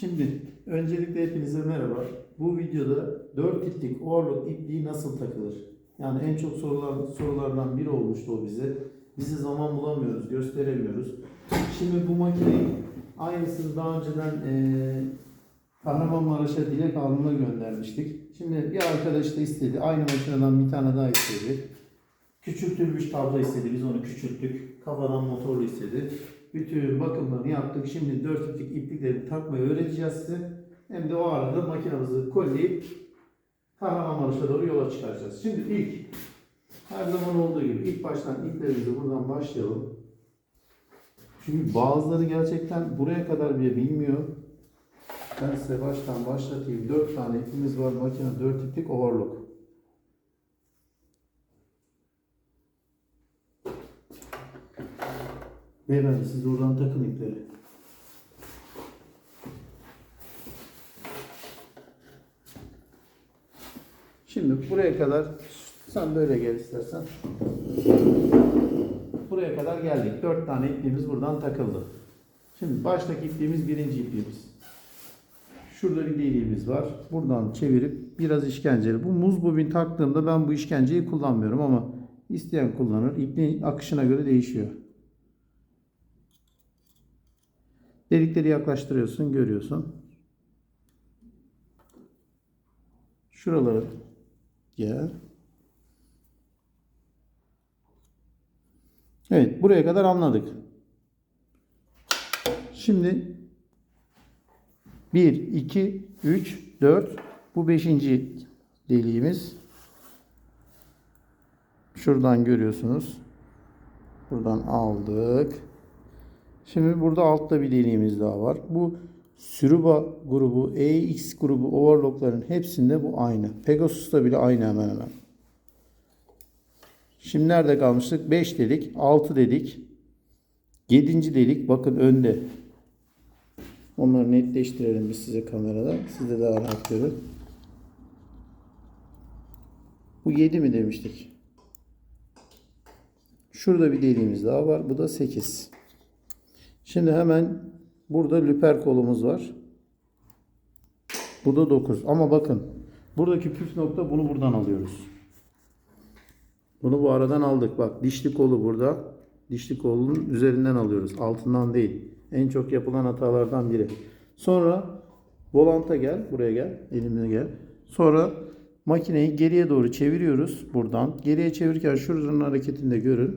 Şimdi öncelikle hepinize merhaba. Bu videoda 4 iplik overlock ipliği nasıl takılır? Yani en çok sorulan sorulardan biri olmuştu o bize. Bizi zaman bulamıyoruz, gösteremiyoruz. Şimdi bu makineyi aynısını daha önceden eee Kahramanmaraş'a dilek alnına göndermiştik. Şimdi bir arkadaş da istedi. Aynı makineden bir tane daha istedi. Küçültülmüş tablo istedi. Biz onu küçülttük. Kafadan motorlu istedi. Bütün bakımlarını yaptık. Şimdi 4 iplik iplikleri takmayı öğreteceğiz size. Hem de o arada makinamızı kolleyip Kahramanmaraş'a doğru yola çıkaracağız. Şimdi ilk her zaman olduğu gibi ilk baştan iplerimizi buradan başlayalım. Çünkü bazıları gerçekten buraya kadar bile bilmiyor. Ben size baştan başlatayım. 4 tane ipimiz var. Makine 4 iplik overlock. Beyefendi siz oradan takın ipleri. Şimdi buraya kadar sen böyle gel istersen. Buraya kadar geldik. Dört tane ipliğimiz buradan takıldı. Şimdi baştaki ipliğimiz birinci ipliğimiz. Şurada bir deliğimiz var. Buradan çevirip biraz işkenceli. Bu muz bobin taktığımda ben bu işkenceyi kullanmıyorum ama isteyen kullanır. İpliğin akışına göre değişiyor. Delikleri yaklaştırıyorsun, görüyorsun. Şuraları gel. Evet, buraya kadar anladık. Şimdi 1, 2, 3, 4. Bu beşinci deliğimiz. Şuradan görüyorsunuz. Buradan aldık. Şimdi burada altta bir deliğimiz daha var. Bu Suruba grubu, EX grubu overlockların hepsinde bu aynı. Pegasus'ta bile aynı hemen hemen. Şimdi nerede kalmıştık? 5 delik, 6 delik, 7. delik bakın önde. Onları netleştirelim biz size kamerada. Siz de daha rahat görün. Bu 7 mi demiştik? Şurada bir deliğimiz daha var. Bu da 8. Şimdi hemen burada lüper kolumuz var. Bu da 9. Ama bakın buradaki püf nokta bunu buradan alıyoruz. Bunu bu aradan aldık. Bak dişli kolu burada. Dişli kolunun üzerinden alıyoruz. Altından değil. En çok yapılan hatalardan biri. Sonra volanta gel. Buraya gel. Elimle gel. Sonra makineyi geriye doğru çeviriyoruz. Buradan. Geriye çevirirken şuranın hareketini de görün.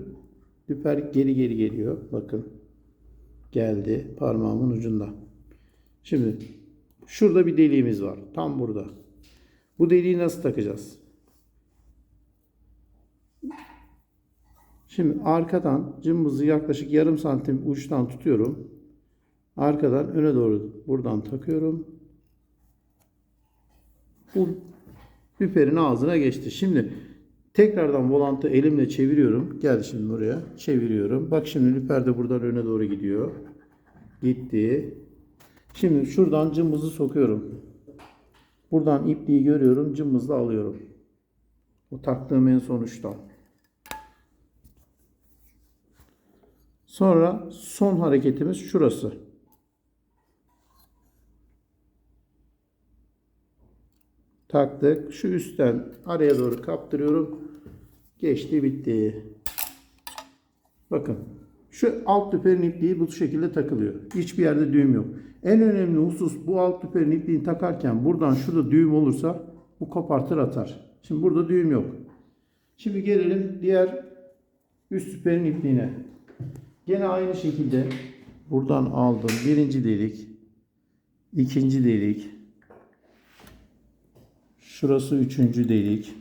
Lüper geri geri geliyor. Bakın. Geldi. Parmağımın ucunda. Şimdi şurada bir deliğimiz var. Tam burada. Bu deliği nasıl takacağız? Şimdi arkadan cımbızı yaklaşık yarım santim uçtan tutuyorum. Arkadan öne doğru buradan takıyorum. Bu lüperin ağzına geçti. Şimdi tekrardan volantı elimle çeviriyorum. Gel şimdi buraya. Çeviriyorum. Bak şimdi lüper de buradan öne doğru gidiyor. Gitti. Şimdi şuradan cımbızı sokuyorum. Buradan ipliği görüyorum. Cımbızla alıyorum. O taktığım en son uçtan. Sonra son hareketimiz şurası. Taktık. Şu üstten araya doğru kaptırıyorum. Geçti bitti. Bakın. Şu alt tüperin ipliği bu şekilde takılıyor. Hiçbir yerde düğüm yok. En önemli husus bu alt tüperin ipliğini takarken buradan şurada düğüm olursa bu kopartır atar. Şimdi burada düğüm yok. Şimdi gelelim diğer üst tüperin ipliğine. Gene aynı şekilde buradan aldım. Birinci delik. ikinci delik. Şurası üçüncü delik.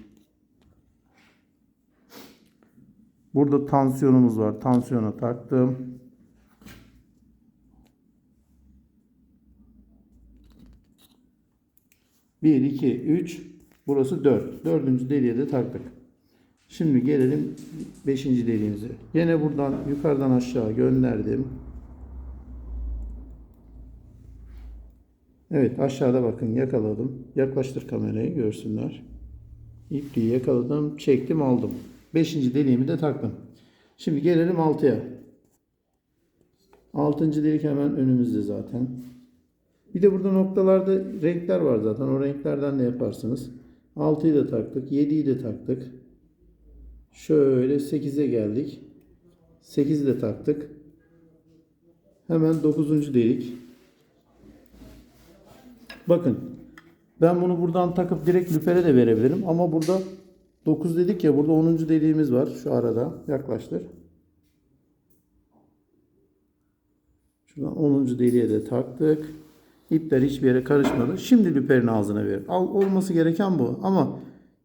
Burada tansiyonumuz var. Tansiyona taktım. Bir, iki, üç. Burası dört. Dördüncü deliğe de taktık. Şimdi gelelim 5. deliğimize. Yine buradan yukarıdan aşağı gönderdim. Evet aşağıda bakın yakaladım. Yaklaştır kamerayı görsünler. İpliği yakaladım, çektim, aldım. 5. deliğimi de taktım. Şimdi gelelim 6'ya. 6. delik hemen önümüzde zaten. Bir de burada noktalarda renkler var zaten. O renklerden de yaparsınız. 6'yı da taktık. 7'yi de taktık. Şöyle 8'e geldik. 8'i de taktık. Hemen 9. delik. Bakın. Ben bunu buradan takıp direkt lüpere de verebilirim. Ama burada 9 dedik ya. Burada 10. deliğimiz var. Şu arada. Yaklaştır. Şuradan 10. deliğe de taktık. İpler hiçbir yere karışmadı. Şimdi lüperin ağzına verin. Al, olması gereken bu. Ama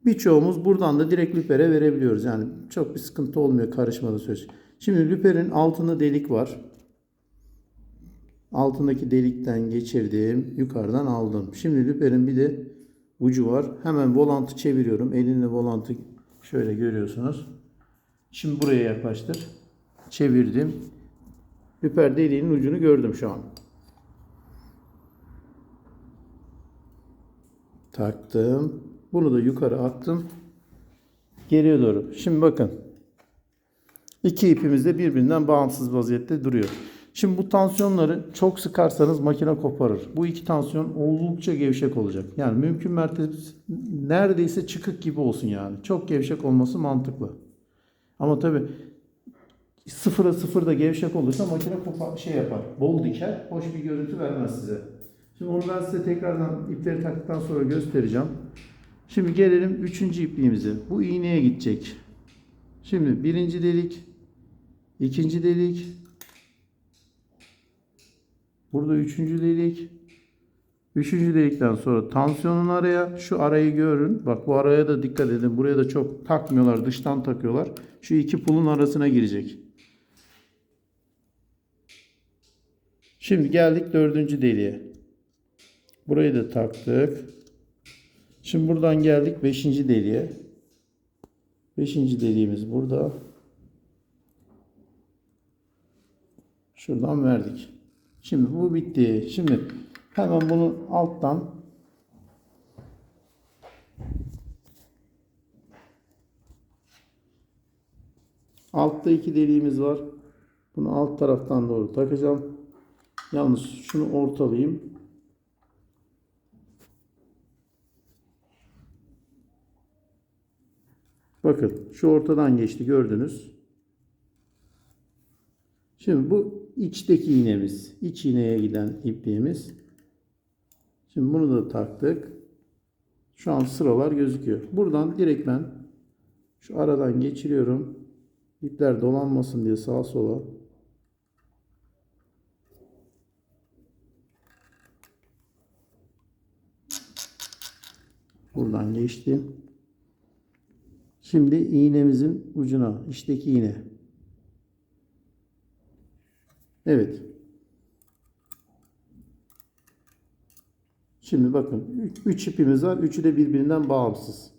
birçoğumuz buradan da direkt lüpere verebiliyoruz. Yani çok bir sıkıntı olmuyor karışmadı söz. Şimdi lüperin altında delik var. Altındaki delikten geçirdim. Yukarıdan aldım. Şimdi lüperin bir de ucu var. Hemen volantı çeviriyorum. Elinle volantı şöyle görüyorsunuz. Şimdi buraya yaklaştır. Çevirdim. Lüper deliğinin ucunu gördüm şu an. Taktım. Bunu da yukarı attım. Geriye doğru. Şimdi bakın. İki ipimiz de birbirinden bağımsız vaziyette duruyor. Şimdi bu tansiyonları çok sıkarsanız makine koparır. Bu iki tansiyon oldukça gevşek olacak. Yani mümkün mertebe neredeyse çıkık gibi olsun yani. Çok gevşek olması mantıklı. Ama tabi sıfıra sıfırda gevşek olursa makine kopar, şey yapar. Bol diker. Hoş bir görüntü vermez size. Şimdi onu ben size tekrardan ipleri taktıktan sonra göstereceğim. Şimdi gelelim üçüncü ipliğimize. Bu iğneye gidecek. Şimdi birinci delik, ikinci delik, burada üçüncü delik, üçüncü delikten sonra tansiyonun araya, şu arayı görün. Bak bu araya da dikkat edin. Buraya da çok takmıyorlar, dıştan takıyorlar. Şu iki pulun arasına girecek. Şimdi geldik dördüncü deliğe. Burayı da taktık. Şimdi buradan geldik 5. deliğe. 5. deliğimiz burada. Şuradan verdik. Şimdi bu bitti. Şimdi hemen bunu alttan Altta iki deliğimiz var. Bunu alt taraftan doğru takacağım. Yalnız şunu ortalayayım. Bakın şu ortadan geçti gördünüz. Şimdi bu içteki iğnemiz. iç iğneye giden ipliğimiz. Şimdi bunu da taktık. Şu an sıralar gözüküyor. Buradan direkt ben şu aradan geçiriyorum. İpler dolanmasın diye sağa sola. Buradan geçtim. Şimdi iğnemizin ucuna, içteki iğne. Evet. Şimdi bakın 3 ipimiz var. Üçü de birbirinden bağımsız.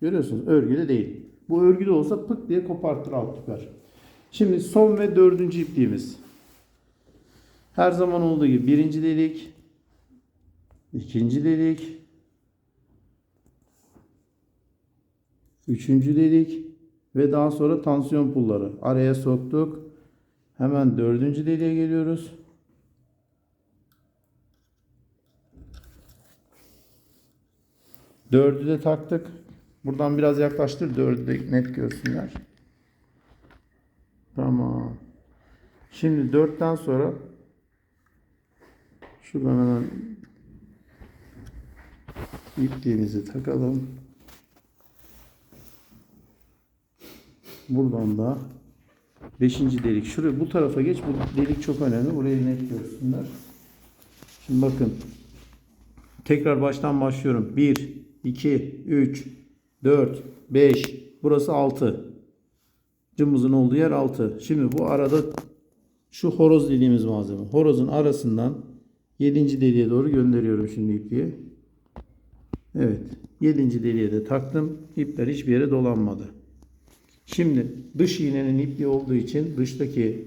Görüyorsunuz örgülü değil. Bu örgülü olsa pıt diye kopartır alt ipler. Şimdi son ve dördüncü ipliğimiz. Her zaman olduğu gibi birinci delik, ikinci delik, Üçüncü delik ve daha sonra tansiyon pulları. Araya soktuk. Hemen dördüncü deliğe geliyoruz. Dördü de taktık. Buradan biraz yaklaştır. Dördü de net görsünler. Tamam. Şimdi dörtten sonra şuradan hemen ipliğimizi takalım. Buradan da 5. delik. Şuraya bu tarafa geç. Bu delik çok önemli. Burayı net görsünler. Şimdi bakın. Tekrar baştan başlıyorum. 1, 2, 3, 4, 5. Burası 6. Cımbızın olduğu yer 6. Şimdi bu arada şu horoz dediğimiz malzeme. Horozun arasından 7. deliğe doğru gönderiyorum şimdi ipliği. Evet. 7. deliğe de taktım. İpler hiçbir yere dolanmadı. Şimdi dış iğnenin ipliği olduğu için dıştaki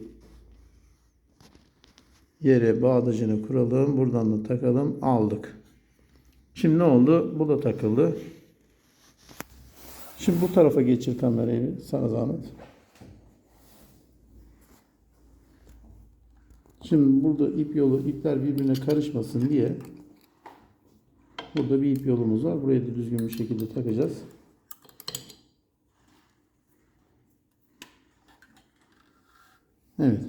yere bağdacını kuralım. Buradan da takalım. Aldık. Şimdi ne oldu? Bu da takıldı. Şimdi bu tarafa geçir kamerayı. Sana zahmet. Şimdi burada ip yolu, ipler birbirine karışmasın diye burada bir ip yolumuz var. Buraya da düzgün bir şekilde takacağız. Evet.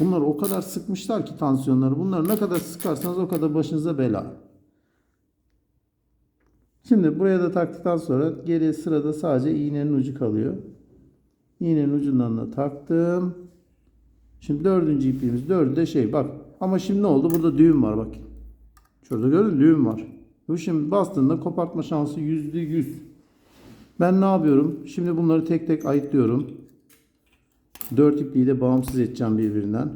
Bunlar o kadar sıkmışlar ki tansiyonları. Bunları ne kadar sıkarsanız o kadar başınıza bela. Şimdi buraya da taktıktan sonra geriye sırada sadece iğnenin ucu kalıyor. İğnenin ucundan da taktım. Şimdi dördüncü ipliğimiz. Dördü de şey bak. Ama şimdi ne oldu? Burada düğüm var bak. Şurada gördün düğüm var. Bu şimdi bastığında kopartma şansı yüzde yüz. Ben ne yapıyorum? Şimdi bunları tek tek ayıtlıyorum. 4 ipliği de bağımsız edeceğim birbirinden.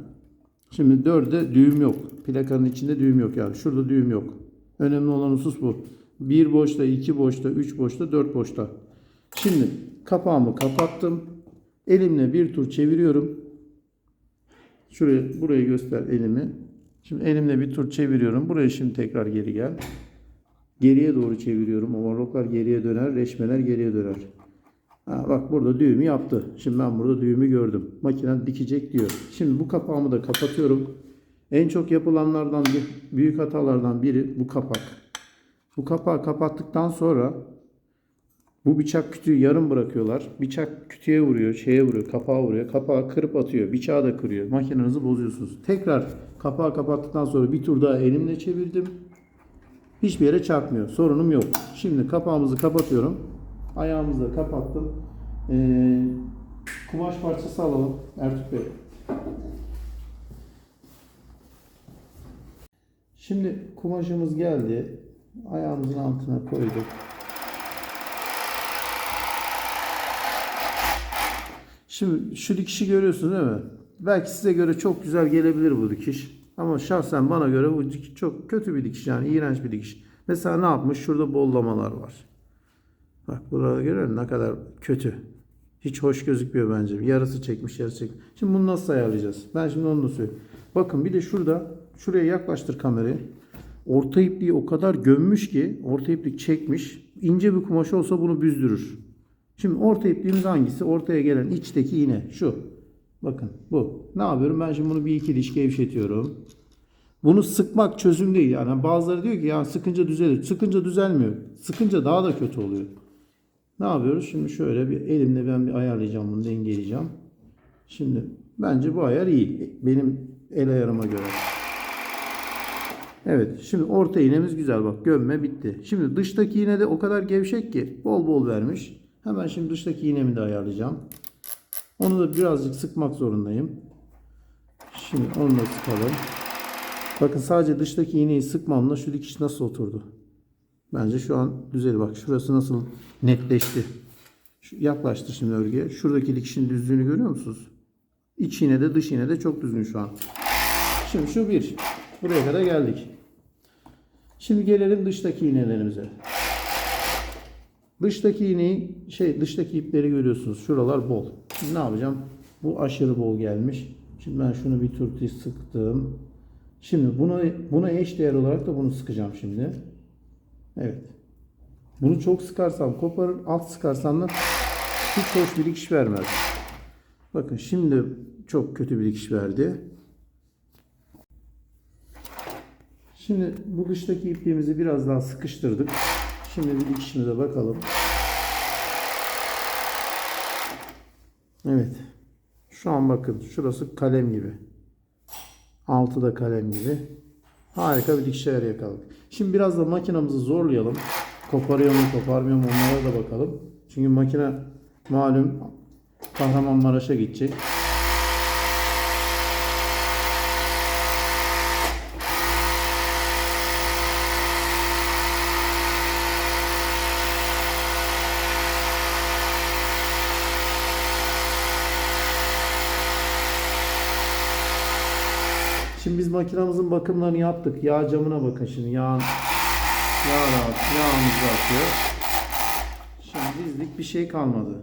Şimdi 4'de düğüm yok. Plakanın içinde düğüm yok yani. Şurada düğüm yok. Önemli olan husus bu. 1 boşta, 2 boşta, 3 boşta, 4 boşta. Şimdi kapağımı kapattım. Elimle bir tur çeviriyorum. Şuraya, burayı göster elimi. Şimdi elimle bir tur çeviriyorum. Buraya şimdi tekrar geri gel. Geriye doğru çeviriyorum. Overlocklar geriye döner, reşmeler geriye döner. Ha, bak burada düğümü yaptı. Şimdi ben burada düğümü gördüm. Makinen dikecek diyor. Şimdi bu kapağımı da kapatıyorum. En çok yapılanlardan bir büyük hatalardan biri bu kapak. Bu kapağı kapattıktan sonra bu bıçak kütüğü yarım bırakıyorlar. Bıçak kütüğe vuruyor, şeye vuruyor, kapağa vuruyor. Kapağı kırıp atıyor. Bıçağı da kırıyor. Makinenizi bozuyorsunuz. Tekrar kapağı kapattıktan sonra bir tur daha elimle çevirdim. Hiçbir yere çarpmıyor. Sorunum yok. Şimdi kapağımızı kapatıyorum. Ayağımızı kapattım. Ee, kumaş parçası alalım Ertuğrul Bey. Şimdi kumaşımız geldi. Ayağımızın altına koyduk. Şimdi şu dikişi görüyorsunuz değil mi? Belki size göre çok güzel gelebilir bu dikiş. Ama şahsen bana göre bu dikiş çok kötü bir dikiş yani iğrenç bir dikiş. Mesela ne yapmış? Şurada bollamalar var. Bak burada görüyor ne kadar kötü. Hiç hoş gözükmüyor bence. Yarısı çekmiş, yarısı çekmiş. Şimdi bunu nasıl ayarlayacağız? Ben şimdi onu da söyleyeyim. Bakın bir de şurada, şuraya yaklaştır kamerayı. Orta ipliği o kadar gömmüş ki, orta iplik çekmiş. İnce bir kumaş olsa bunu büzdürür. Şimdi orta ipliğimiz hangisi? Ortaya gelen içteki iğne. Şu. Bakın bu. Ne yapıyorum? Ben şimdi bunu bir iki diş gevşetiyorum. Bunu sıkmak çözüm değil. Yani bazıları diyor ki ya sıkınca düzelir. Sıkınca düzelmiyor. Sıkınca daha da kötü oluyor. Ne yapıyoruz? Şimdi şöyle bir elimle ben bir ayarlayacağım bunu dengeleyeceğim. Şimdi bence bu ayar iyi. Benim el ayarıma göre. Evet şimdi orta iğnemiz güzel bak gömme bitti. Şimdi dıştaki iğne de o kadar gevşek ki bol bol vermiş. Hemen şimdi dıştaki iğnemi de ayarlayacağım. Onu da birazcık sıkmak zorundayım. Şimdi onu da sıkalım. Bakın sadece dıştaki iğneyi sıkmamla şu dikiş nasıl oturdu. Bence şu an düzeli bak. Şurası nasıl netleşti. Şu, yaklaştı şimdi örgüye. Şuradaki dikişin düzlüğünü görüyor musunuz? İç iğne de dış iğne de çok düzgün şu an. Şimdi şu bir. Buraya kadar geldik. Şimdi gelelim dıştaki iğnelerimize. Dıştaki iğneyi şey dıştaki ipleri görüyorsunuz. Şuralar bol. Şimdi ne yapacağım? Bu aşırı bol gelmiş. Şimdi ben şunu bir tur sıktım. Şimdi buna buna eş değer olarak da bunu sıkacağım şimdi. Evet. Bunu çok sıkarsam koparır, alt sıkarsam da hiç hoş bir dikiş vermez. Bakın şimdi çok kötü bir dikiş verdi. Şimdi bu dıştaki ipliğimizi biraz daha sıkıştırdık. Şimdi bir dikişimize bakalım. Evet. Şu an bakın şurası kalem gibi. Altı da kalem gibi. Harika bir dikişler yakaladık. Şimdi biraz da makinamızı zorlayalım. Koparıyor mu koparmıyor mu onlara da bakalım. Çünkü makine malum Kahramanmaraş'a gidecek. Şimdi biz makinamızın bakımlarını yaptık. Yağ camına bakın şimdi. Yağ, yağ rahat, yağımız atıyor. Şimdi bizlik bir şey kalmadı.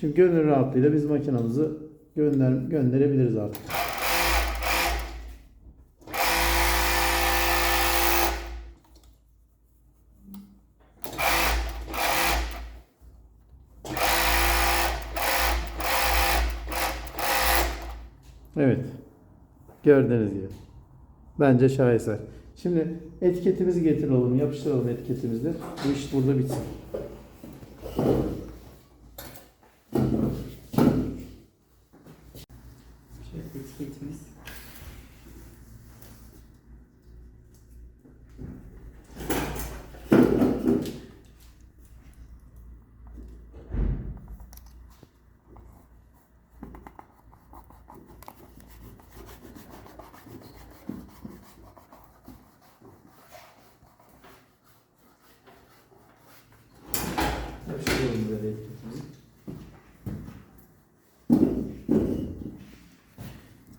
Şimdi gönül rahatlığıyla biz makinamızı gönder, gönderebiliriz artık. Evet. Gördüğünüz gibi. Bence şaheser. Şimdi etiketimizi getirelim, yapıştıralım etiketimizi. Bu iş burada bitsin. Şöyle etiketimiz.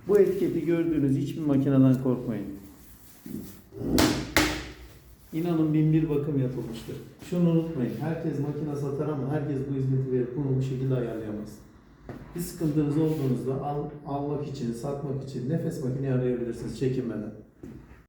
Bu etiketi gördüğünüz hiçbir makineden korkmayın. İnanın bin bir bakım yapılmıştır. Şunu unutmayın. Herkes makine satar ama herkes bu hizmeti verip bunu bu şekilde ayarlayamaz. Bir sıkıntınız olduğunuzda al, almak için, satmak için nefes makineyi arayabilirsiniz çekinmeden.